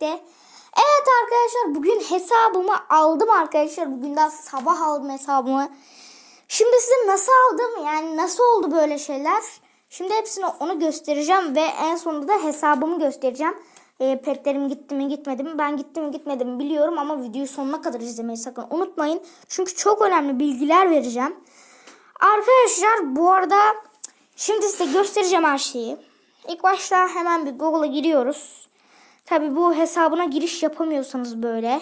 birlikte. Evet arkadaşlar bugün hesabımı aldım arkadaşlar. Bugün daha sabah aldım hesabımı. Şimdi size nasıl aldım yani nasıl oldu böyle şeyler. Şimdi hepsini onu göstereceğim ve en sonunda da hesabımı göstereceğim. E, petlerim gitti mi gitmedi mi ben gitti mi gitmedi mi biliyorum ama videoyu sonuna kadar izlemeyi sakın unutmayın. Çünkü çok önemli bilgiler vereceğim. Arkadaşlar bu arada şimdi size göstereceğim her şeyi. İlk başta hemen bir Google'a giriyoruz. Tabi bu hesabına giriş yapamıyorsanız böyle.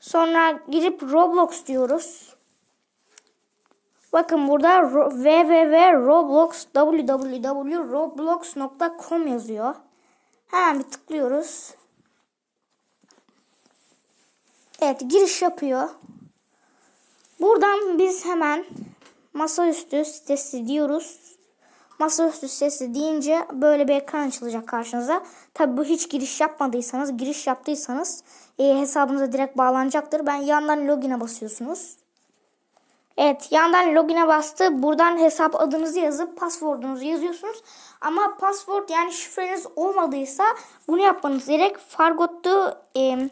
Sonra girip Roblox diyoruz. Bakın burada ro- www.roblox www.roblox.com yazıyor. Hemen bir tıklıyoruz. Evet giriş yapıyor. Buradan biz hemen masaüstü sitesi diyoruz. Masaüstü sitesi deyince böyle bir ekran açılacak karşınıza. Tabi bu hiç giriş yapmadıysanız, giriş yaptıysanız e, hesabınıza direkt bağlanacaktır. Ben yandan login'e basıyorsunuz. Evet yandan login'e bastı. Buradan hesap adınızı yazıp password'unuzu yazıyorsunuz. Ama password yani şifreniz olmadıysa bunu yapmanız gerek. Fargot'tu e,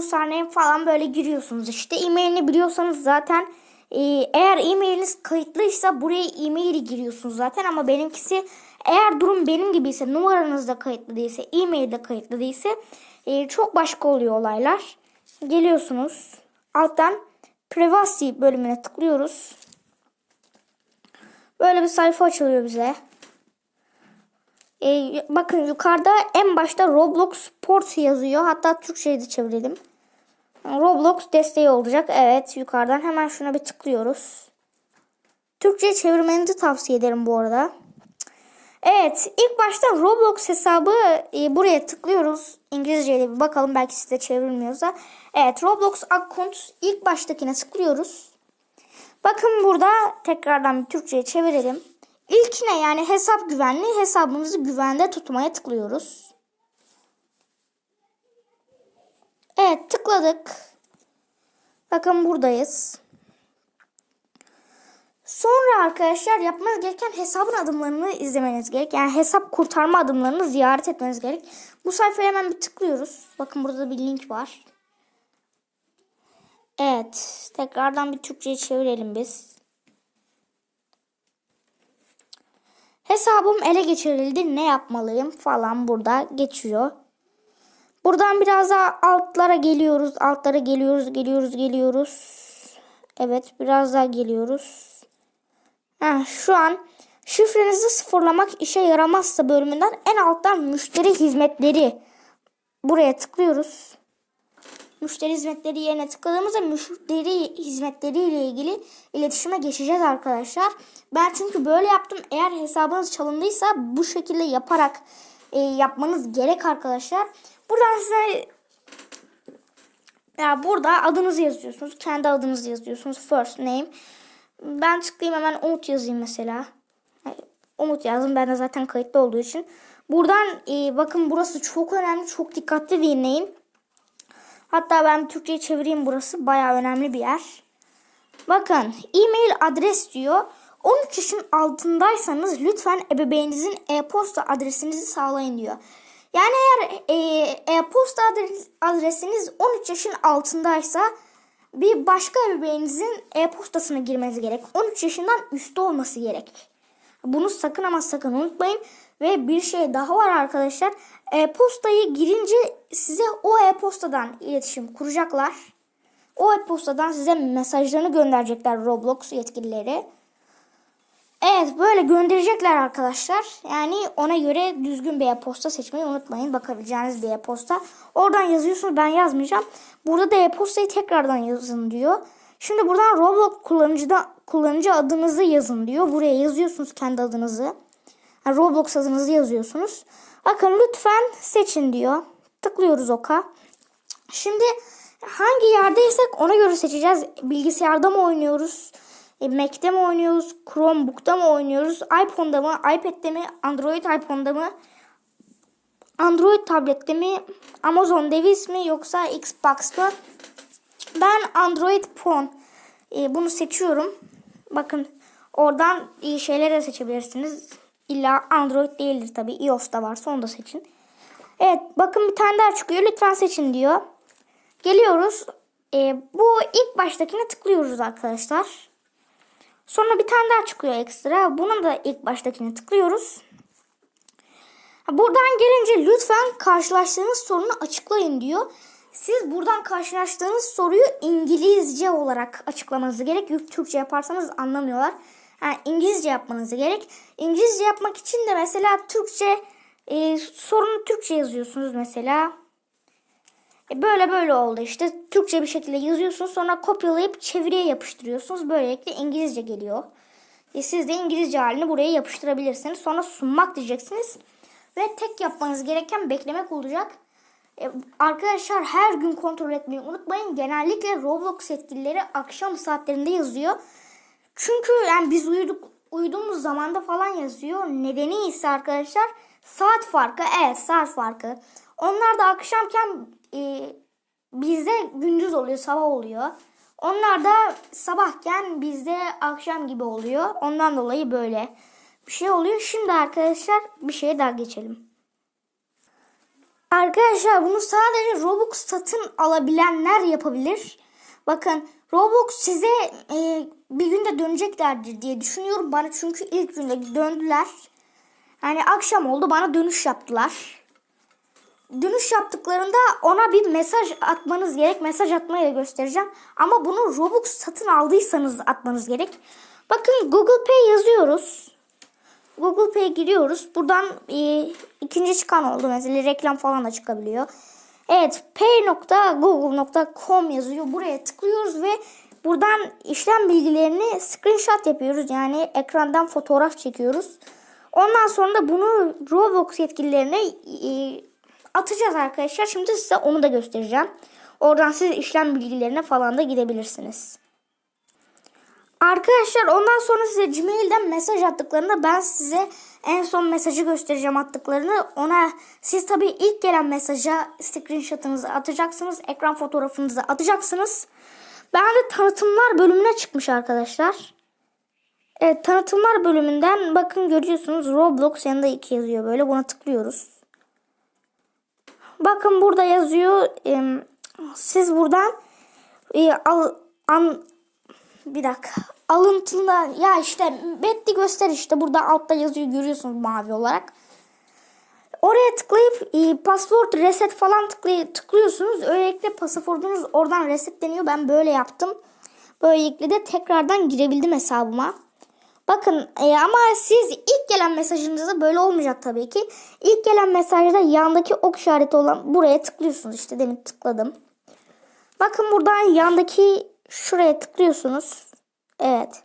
surname falan böyle giriyorsunuz işte. E-mailini biliyorsanız zaten e, eğer e-mailiniz kayıtlıysa buraya e-maili giriyorsunuz zaten ama benimkisi eğer durum benim gibi ise numaranız da kayıtlı değilse e-mail de kayıtlı değilse e, çok başka oluyor olaylar. Geliyorsunuz alttan privacy bölümüne tıklıyoruz. Böyle bir sayfa açılıyor bize. E, bakın yukarıda en başta Roblox Sport yazıyor. Hatta Türkçe'ye de çevirelim. Roblox desteği olacak. Evet yukarıdan hemen şuna bir tıklıyoruz. Türkçe çevirmenizi tavsiye ederim bu arada. Evet ilk başta Roblox hesabı e, buraya tıklıyoruz. İngilizce'ye bir bakalım belki size çevrilmiyorsa. Evet Roblox account ilk baştakine tıklıyoruz. Bakın burada tekrardan bir Türkçe'ye çevirelim. İlkine yani hesap güvenli hesabımızı güvende tutmaya tıklıyoruz. Evet tıkladık. Bakın buradayız. Sonra arkadaşlar yapmanız gereken hesabın adımlarını izlemeniz gerek. Yani hesap kurtarma adımlarını ziyaret etmeniz gerek. Bu sayfaya hemen bir tıklıyoruz. Bakın burada bir link var. Evet. Tekrardan bir Türkçe'ye çevirelim biz. Hesabım ele geçirildi. Ne yapmalıyım falan burada geçiyor. Buradan biraz daha altlara geliyoruz. Altlara geliyoruz, geliyoruz, geliyoruz. Evet, biraz daha geliyoruz. Heh, şu an şifrenizi sıfırlamak işe yaramazsa bölümünden en alttan müşteri hizmetleri buraya tıklıyoruz. Müşteri hizmetleri yerine tıkladığımızda müşteri hizmetleri ile ilgili iletişime geçeceğiz arkadaşlar. Ben çünkü böyle yaptım. Eğer hesabınız çalındıysa bu şekilde yaparak e, yapmanız gerek arkadaşlar. Buradan size ya burada adınızı yazıyorsunuz. Kendi adınızı yazıyorsunuz. First name. Ben tıklayayım hemen Umut yazayım mesela. Umut yazdım. Ben de zaten kayıtlı olduğu için. Buradan e, bakın burası çok önemli. Çok dikkatli dinleyin. Hatta ben Türkçe'ye çevireyim burası. Bayağı önemli bir yer. Bakın e-mail adres diyor. 13 yaşın altındaysanız lütfen ebeveyninizin e-posta adresinizi sağlayın diyor. Yani eğer e, e-posta adres, adresiniz 13 yaşın altındaysa bir başka ebeveyninizin e-postasına girmeniz gerek. 13 yaşından üstü olması gerek. Bunu sakın ama sakın unutmayın. Ve bir şey daha var arkadaşlar. E-postayı girince size o e-postadan iletişim kuracaklar. O e-postadan size mesajlarını gönderecekler Roblox yetkilileri. Evet böyle gönderecekler arkadaşlar. Yani ona göre düzgün bir e-posta seçmeyi unutmayın. Bakabileceğiniz bir e-posta. Oradan yazıyorsunuz ben yazmayacağım. Burada da e-postayı tekrardan yazın diyor. Şimdi buradan Roblox kullanıcıda kullanıcı adınızı yazın diyor. Buraya yazıyorsunuz kendi adınızı. Yani Roblox adınızı yazıyorsunuz. Bakın lütfen seçin diyor. Tıklıyoruz oka. Şimdi hangi yerdeysek ona göre seçeceğiz. Bilgisayarda mı oynuyoruz? E, Mac'te mi oynuyoruz? Chromebook'ta mı oynuyoruz? iPhone'da mı? iPad'de mi? Android iPhone'da mı? Android tablette mi? Amazon Device mi? Yoksa Xbox mı? Ben Android Phone. E, bunu seçiyorum. Bakın oradan iyi şeyler de seçebilirsiniz. İlla Android değildir tabi. iOS da varsa onu da seçin. Evet bakın bir tane daha çıkıyor. Lütfen seçin diyor. Geliyoruz. Ee, bu ilk baştakine tıklıyoruz arkadaşlar. Sonra bir tane daha çıkıyor ekstra. Bunun da ilk baştakine tıklıyoruz. Buradan gelince lütfen karşılaştığınız sorunu açıklayın diyor. Siz buradan karşılaştığınız soruyu İngilizce olarak açıklamanız gerek. Türkçe yaparsanız anlamıyorlar. Yani İngilizce yapmanız gerek. İngilizce yapmak için de mesela Türkçe e, sorunu Türkçe yazıyorsunuz mesela. E, böyle böyle oldu işte. Türkçe bir şekilde yazıyorsunuz. Sonra kopyalayıp çeviriye yapıştırıyorsunuz. Böylelikle İngilizce geliyor. E, siz de İngilizce halini buraya yapıştırabilirsiniz. Sonra sunmak diyeceksiniz. Ve tek yapmanız gereken beklemek olacak. E, arkadaşlar her gün kontrol etmeyi unutmayın. Genellikle Roblox yetkilileri akşam saatlerinde yazıyor. Çünkü yani biz uyuduk uyuduğumuz zamanda falan yazıyor. Nedeni ise arkadaşlar saat farkı. Evet saat farkı. Onlar da akşamken e, bizde gündüz oluyor, sabah oluyor. Onlar da sabahken bizde akşam gibi oluyor. Ondan dolayı böyle bir şey oluyor. Şimdi arkadaşlar bir şeye daha geçelim. Arkadaşlar bunu sadece Robux satın alabilenler yapabilir. Bakın Robux size e, bir günde döneceklerdir diye düşünüyorum. Bana çünkü ilk günde döndüler. Yani akşam oldu bana dönüş yaptılar. Dönüş yaptıklarında ona bir mesaj atmanız gerek. Mesaj atmayı da göstereceğim. Ama bunu Robux satın aldıysanız atmanız gerek. Bakın Google Pay yazıyoruz. Google Pay giriyoruz. Buradan e, ikinci çıkan oldu mesela reklam falan da çıkabiliyor. Evet pay.google.com yazıyor. Buraya tıklıyoruz ve buradan işlem bilgilerini screenshot yapıyoruz. Yani ekrandan fotoğraf çekiyoruz. Ondan sonra da bunu Roblox yetkililerine e, atacağız arkadaşlar. Şimdi size onu da göstereceğim. Oradan siz işlem bilgilerine falan da gidebilirsiniz. Arkadaşlar ondan sonra size Gmail'den mesaj attıklarında ben size en son mesajı göstereceğim attıklarını. Ona siz tabii ilk gelen mesaja screenshot'ınızı atacaksınız. Ekran fotoğrafınızı atacaksınız. Ben de tanıtımlar bölümüne çıkmış arkadaşlar. Evet tanıtımlar bölümünden bakın görüyorsunuz Roblox yanında iki yazıyor böyle. Buna tıklıyoruz. Bakın burada yazıyor. siz buradan e, al, an, bir dakika. Alıntılar ya işte Betty göster işte burada altta yazıyor görüyorsunuz mavi olarak. Oraya tıklayıp e, password reset falan tıklay tıklıyorsunuz. Öylelikle pasaportunuz oradan resetleniyor. Ben böyle yaptım. Böylelikle de tekrardan girebildim hesabıma. Bakın e, ama siz ilk gelen mesajınızda böyle olmayacak tabii ki. İlk gelen mesajda yandaki ok işareti olan buraya tıklıyorsunuz. İşte demin tıkladım. Bakın buradan yandaki şuraya tıklıyorsunuz. Evet.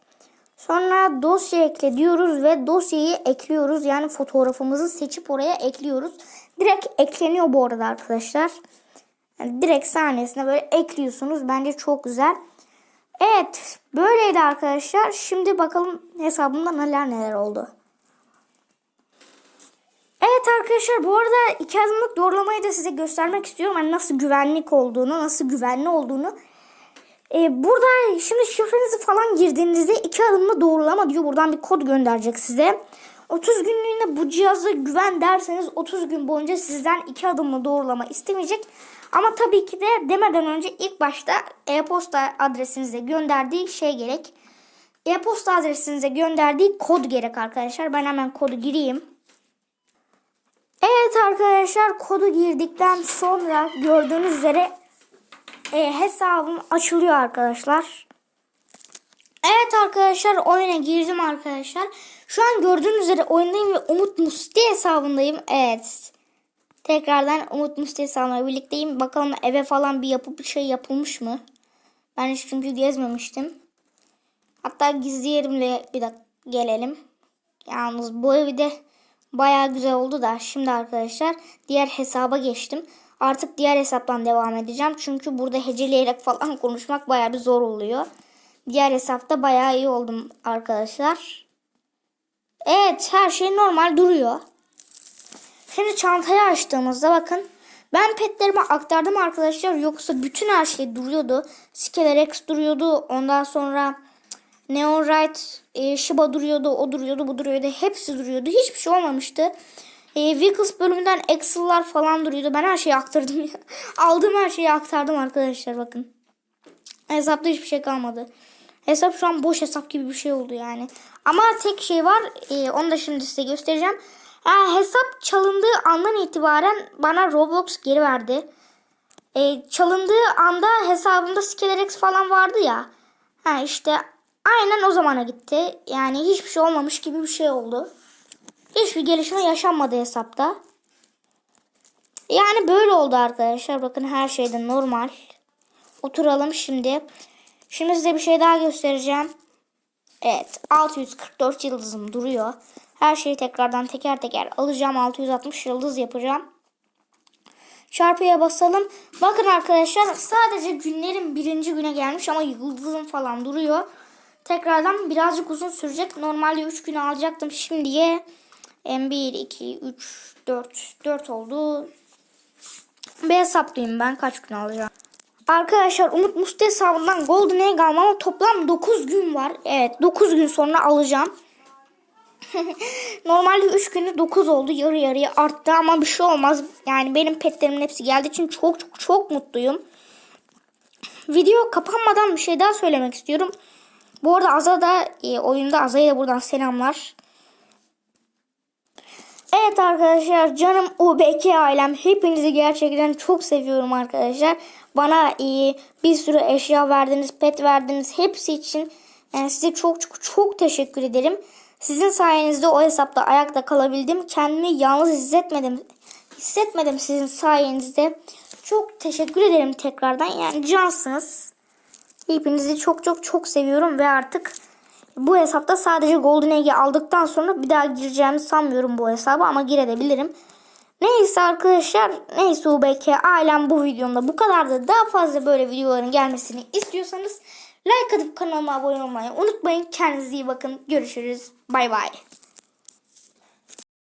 Sonra dosya ekle diyoruz ve dosyayı ekliyoruz. Yani fotoğrafımızı seçip oraya ekliyoruz. Direkt ekleniyor bu arada arkadaşlar. Yani direkt sahnesine böyle ekliyorsunuz. Bence çok güzel. Evet böyleydi arkadaşlar. Şimdi bakalım hesabımda neler neler oldu. Evet arkadaşlar bu arada iki adımlık doğrulamayı da size göstermek istiyorum. Yani nasıl güvenlik olduğunu, nasıl güvenli olduğunu. Ee, burada şimdi şifrenizi falan girdiğinizde iki adımlı doğrulama diyor. Buradan bir kod gönderecek size. 30 günlüğüne bu cihaza güven derseniz 30 gün boyunca sizden iki adımlı doğrulama istemeyecek. Ama tabii ki de demeden önce ilk başta e-posta adresinize gönderdiği şey gerek. E-posta adresinize gönderdiği kod gerek arkadaşlar. Ben hemen kodu gireyim. Evet arkadaşlar kodu girdikten sonra gördüğünüz üzere e, hesabım açılıyor arkadaşlar. Evet arkadaşlar oyuna girdim arkadaşlar. Şu an gördüğünüz üzere oyundayım ve Umut Musti hesabındayım. Evet. Tekrardan Umut Musti hesabıyla birlikteyim. Bakalım eve falan bir yapıp bir şey yapılmış mı? Ben hiç çünkü gezmemiştim. Hatta gizli yerimle bir dakika gelelim. Yalnız bu evi de baya güzel oldu da. Şimdi arkadaşlar diğer hesaba geçtim. Artık diğer hesaptan devam edeceğim. Çünkü burada heceleyerek falan konuşmak baya bir zor oluyor. Diğer hesapta baya iyi oldum arkadaşlar. Evet her şey normal duruyor. Şimdi çantayı açtığımızda bakın. Ben petlerimi aktardım arkadaşlar. Yoksa bütün her şey duruyordu. Skeler X duruyordu. Ondan sonra Neon Right, e, Shiba duruyordu. O duruyordu, bu duruyordu. Hepsi duruyordu. Hiçbir şey olmamıştı. E, Wickles bölümünden Excel'lar falan duruyordu. Ben her şeyi aktardım. Aldığım her şeyi aktardım arkadaşlar bakın. Hesapta hiçbir şey kalmadı. Hesap şu an boş hesap gibi bir şey oldu yani. Ama tek şey var. e, onu da şimdi size göstereceğim. Ha, hesap çalındığı andan itibaren bana Roblox geri verdi. E, çalındığı anda hesabımda Skelerex falan vardı ya. Ha işte aynen o zamana gitti. Yani hiçbir şey olmamış gibi bir şey oldu. Hiçbir gelişme yaşanmadı hesapta. Yani böyle oldu arkadaşlar. Bakın her şeyde normal. Oturalım şimdi. Şimdi size bir şey daha göstereceğim. Evet 644 yıldızım duruyor. Her şeyi tekrardan teker teker alacağım. 660 yıldız yapacağım. Çarpıya basalım. Bakın arkadaşlar sadece günlerin birinci güne gelmiş ama yıldızım falan duruyor. Tekrardan birazcık uzun sürecek. Normalde 3 gün alacaktım. Şimdiye 1, 2, 3, 4, 4 oldu. Bir hesaplayayım ben kaç gün alacağım. Arkadaşlar Umut Musti hesabından Golden Egg almama toplam 9 gün var. Evet 9 gün sonra alacağım. Normalde 3 günü 9 oldu. Yarı yarıya arttı ama bir şey olmaz. Yani benim petlerimin hepsi geldiği için çok çok çok mutluyum. Video kapanmadan bir şey daha söylemek istiyorum. Bu arada Az'a da e, oyunda Aza'ya da buradan selamlar. Arkadaşlar canım UBK ailem hepinizi gerçekten çok seviyorum arkadaşlar. Bana e, bir sürü eşya verdiniz, pet verdiniz hepsi için yani size çok çok çok teşekkür ederim. Sizin sayenizde o hesapta ayakta kalabildim. Kendimi yalnız hissetmedim. Hissetmedim sizin sayenizde. Çok teşekkür ederim tekrardan. Yani cansınız. Hepinizi çok çok çok seviyorum ve artık bu hesapta sadece Golden Egg'i aldıktan sonra bir daha gireceğimi sanmıyorum bu hesaba ama girebilirim. Neyse arkadaşlar neyse UBK ailem bu videomda bu kadar da daha fazla böyle videoların gelmesini istiyorsanız like atıp kanalıma abone olmayı unutmayın. Kendinize iyi bakın. Görüşürüz. Bay bay.